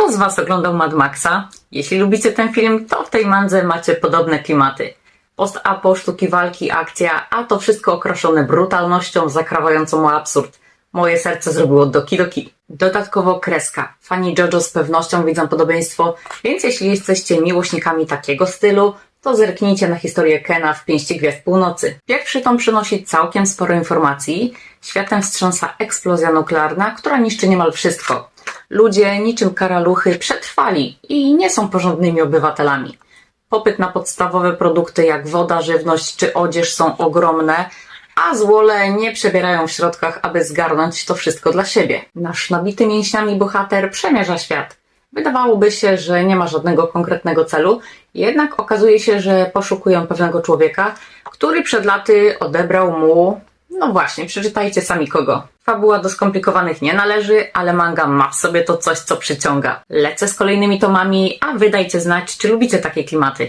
Kto z Was oglądał Mad Maxa? Jeśli lubicie ten film, to w tej mandze macie podobne klimaty. Post-apo, sztuki walki, akcja, a to wszystko okraszone brutalnością zakrawającą o absurd. Moje serce zrobiło doki doki. Dodatkowo kreska. Fani JoJo z pewnością widzą podobieństwo, więc jeśli jesteście miłośnikami takiego stylu, to zerknijcie na historię Kena w Pięści Gwiazd Północy. Pierwszy tom przynosi całkiem sporo informacji. Światem wstrząsa eksplozja nuklearna, która niszczy niemal wszystko. Ludzie, niczym karaluchy, przetrwali i nie są porządnymi obywatelami. Popyt na podstawowe produkty jak woda, żywność czy odzież są ogromne, a złole nie przebierają w środkach, aby zgarnąć to wszystko dla siebie. Nasz nabity mięśniami bohater przemierza świat. Wydawałoby się, że nie ma żadnego konkretnego celu, jednak okazuje się, że poszukują pewnego człowieka, który przed laty odebrał mu. No właśnie, przeczytajcie sami kogo. Fabuła do skomplikowanych nie należy, ale manga ma w sobie to coś, co przyciąga. Lecę z kolejnymi tomami, a wy dajcie znać, czy lubicie takie klimaty.